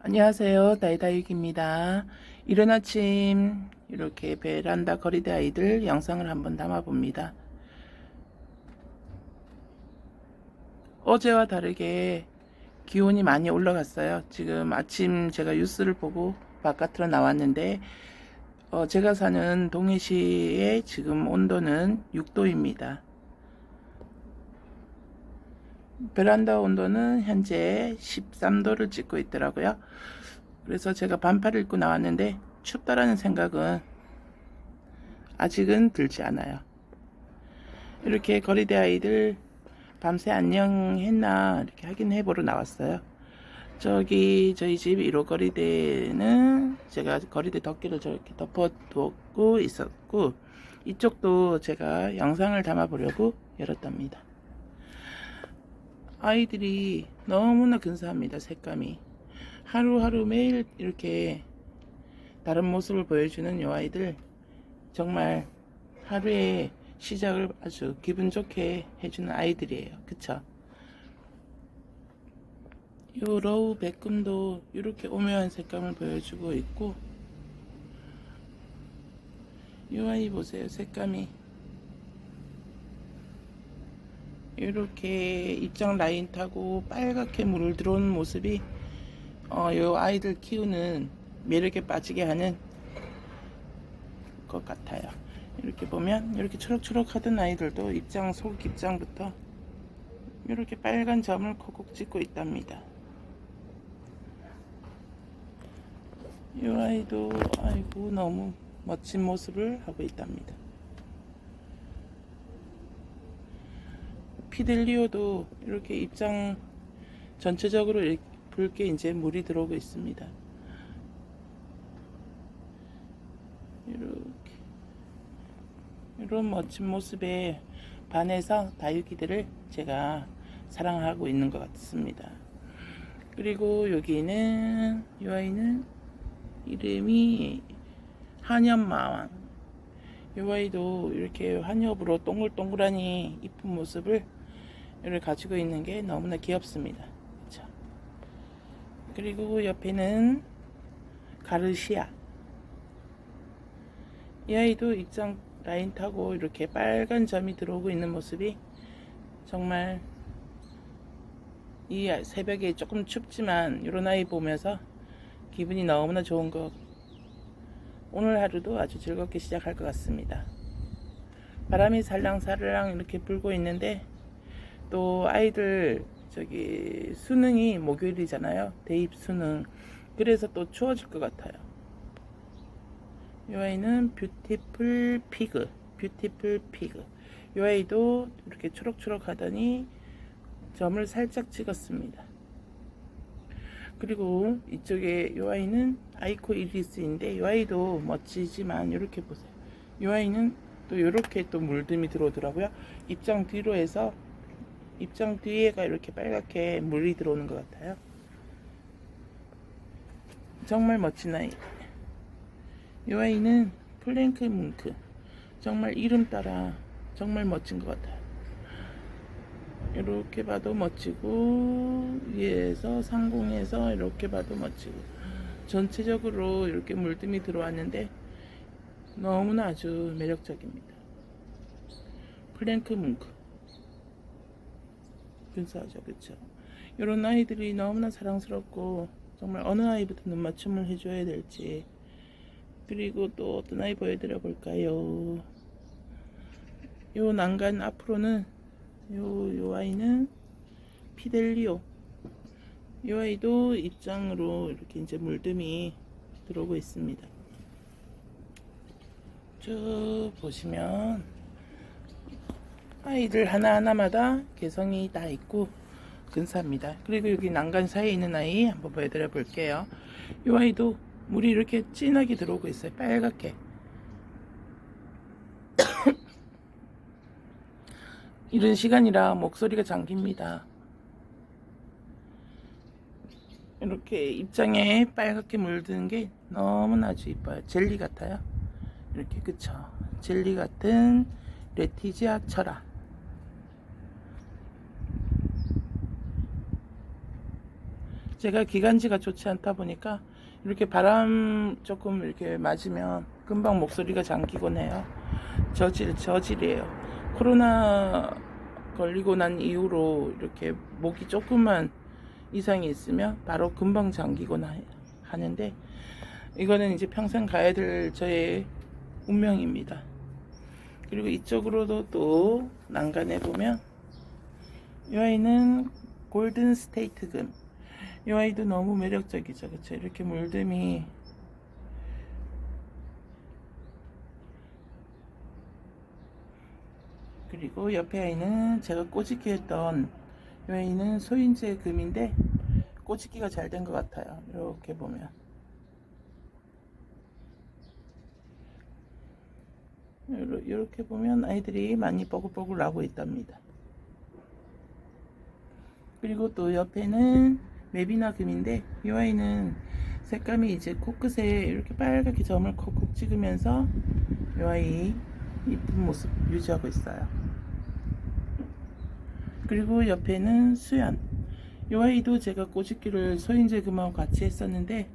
안녕하세요. 다이다육입니다. 이른 아침 이렇게 베란다 거리대 아이들 영상을 한번 담아봅니다. 어제와 다르게 기온이 많이 올라갔어요. 지금 아침 제가 뉴스를 보고 바깥으로 나왔는데 어, 제가 사는 동해시의 지금 온도는 6도입니다. 베란다 온도는 현재 13도를 찍고 있더라고요. 그래서 제가 반팔을 입고 나왔는데 춥다라는 생각은 아직은 들지 않아요. 이렇게 거리대 아이들 밤새 안녕 했나 이렇게 확인해 보러 나왔어요. 저기 저희 집 1호 거리대는 제가 거리대 덮개를 저렇게 덮어두고 있었고 이쪽도 제가 영상을 담아 보려고 열었답니다. 아이들이 너무나 근사합니다. 색감이 하루하루 매일 이렇게 다른 모습을 보여주는 요 아이들 정말 하루의 시작을 아주 기분 좋게 해주는 아이들이에요. 그쵸? 요 러우 백금도 이렇게 오묘한 색감을 보여주고 있고 요 아이 보세요. 색감이 이렇게 입장 라인 타고 빨갛게 물을 들어오는 모습이 어, 요 아이들 키우는 매력에 빠지게 하는 것 같아요. 이렇게 보면 이렇게 초록초록 하던 아이들도 입장 속 입장부터 이렇게 빨간 점을 콕콕 찍고 있답니다. 이 아이도 아이고 너무 멋진 모습을 하고 있답니다. 피델리오도 이렇게 입장 전체적으로 붉게 이제 물이 들어오고 있습니다. 이렇게 이런 멋진 모습에 반해서 다육이들을 제가 사랑하고 있는 것 같습니다. 그리고 여기는 이 아이는 이름이 한엽마왕 이 아이도 이렇게 한엽으로 동글동글하니 이쁜 모습을 를 가지고 있는 게 너무나 귀엽습니다. 그쵸? 그리고 옆에는 가르시아. 이 아이도 입장 라인 타고 이렇게 빨간 점이 들어오고 있는 모습이 정말 이 새벽에 조금 춥지만 이런 아이 보면서 기분이 너무나 좋은 것. 오늘 하루도 아주 즐겁게 시작할 것 같습니다. 바람이 살랑살랑 이렇게 불고 있는데 또 아이들 저기 수능이 목요일이잖아요. 대입 수능. 그래서 또 추워질 것 같아요. 이 아이는 뷰티풀 피그. 뷰티풀 피그. 이 아이도 이렇게 초록초록 하더니 점을 살짝 찍었습니다. 그리고 이쪽에 이 아이는 아이코 이리스인데 이 아이도 멋지지만 이렇게 보세요. 이 아이는 또 이렇게 또 물듬이 들어오더라고요. 입장 뒤로 해서 입장 뒤에가 이렇게 빨갛게 물이 들어오는 것 같아요. 정말 멋진 아이. 이 아이는 플랭크 뭉크. 정말 이름 따라 정말 멋진 것 같아요. 이렇게 봐도 멋지고 위에서 상공에서 이렇게 봐도 멋지고 전체적으로 이렇게 물듬이 들어왔는데 너무나 아주 매력적입니다. 플랭크 뭉크 근사하죠 그쵸 이런 아이들이 너무나 사랑스럽고 정말 어느 아이부터 눈맞춤을 해줘야 될지 그리고 또 어떤 아이 보여드려 볼까요 요 난간 앞으로는 요, 요 아이는 피델리오. 이 아이도 입장으로 이렇게 이제 물듬이 들어오고 있습니다. 쭉 보시면 아이들 하나하나마다 개성이 다 있고 근사합니다. 그리고 여기 난간 사이에 있는 아이 한번 보여드려 볼게요. 이 아이도 물이 이렇게 진하게 들어오고 있어요. 빨갛게. 이런 시간이라 목소리가 잠깁니다. 이렇게 입장에 빨갛게 물드는 게 너무나 아주 이뻐요. 젤리 같아요. 이렇게 그쵸. 젤리 같은 레티지아 철아. 제가 기관지가 좋지 않다 보니까 이렇게 바람 조금 이렇게 맞으면 금방 목소리가 잠기곤 해요. 저질, 저질이에요. 코로나 걸리고 난 이후로 이렇게 목이 조금만 이상이 있으면 바로 금방 잠기곤 하- 하는데 이거는 이제 평생 가야 될 저의 운명입니다. 그리고 이쪽으로도 또 난간에 보면 이 아이는 골든 스테이트 금. 이 아이도 너무 매력적이죠. 그쵸? 이렇게 물듬이 그리고 옆에 아이는 제가 꼬집기 했던 이 아이는 소인재 금인데 꼬집기가 잘 된 것 같아요. 이렇게 보면 이렇게 보면 아이들이 많이 뻐글뻐글 나고 있답니다. 그리고 또 옆에는 맵이나 금인데 이 아이는 색감이 이제 코끝에 이렇게 빨갛게 점을 콕콕 찍으면서 이 아이 이쁜 모습 유지하고 있어요. 그리고 옆에는 수연. 이 아이도 제가 꼬집기를 소인재 금하고 같이 했었는데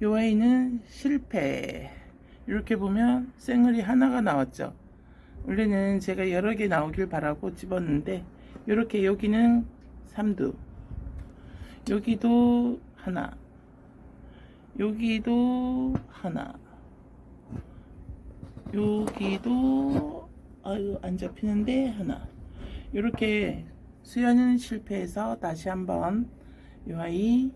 이 아이는 실패. 이렇게 보면 생얼이 하나가 나왔죠. 원래는 제가 여러 개 나오길 바라고 집었는데 이렇게 여기는 삼두 여기도 하나 여기도 하나 여기도 아유 안 잡히는데 하나 이렇게 수연은 실패해서 다시 한번 이 아이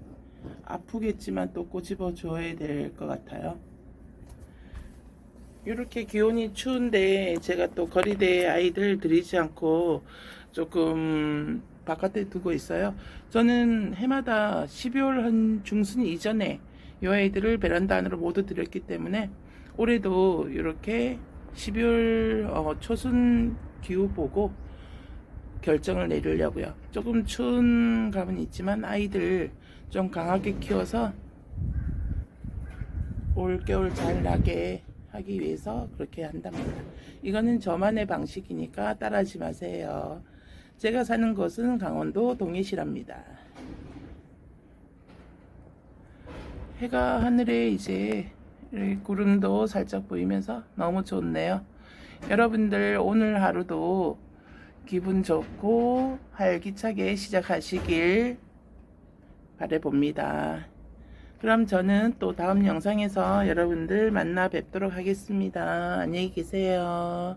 아프겠지만 또 꼬집어 줘야 될 것 같아요. 이렇게 기온이 추운데 제가 또 거리대에 아이들 들이지 않고 조금 바깥에 두고 있어요. 저는 해마다 12월 한 중순 이전에 이 아이들을 베란다 안으로 모두 들였기 때문에 올해도 이렇게 12월 어, 초순 기후 보고 결정을 내리려고요. 조금 추운 감은 있지만 아이들 좀 강하게 키워서 올겨울 잘 나게 하기 위해서 그렇게 한답니다. 이거는 저만의 방식이니까 따라하지 마세요. 제가 사는 곳은 강원도 동해시랍니다. 해가 하늘에 이제 구름도 살짝 보이면서 너무 좋네요. 여러분들 오늘 하루도 기분 좋고 활기차게 시작하시길 바래봅니다. 그럼 저는 또 다음 영상에서 여러분들 만나 뵙도록 하겠습니다. 안녕히 계세요.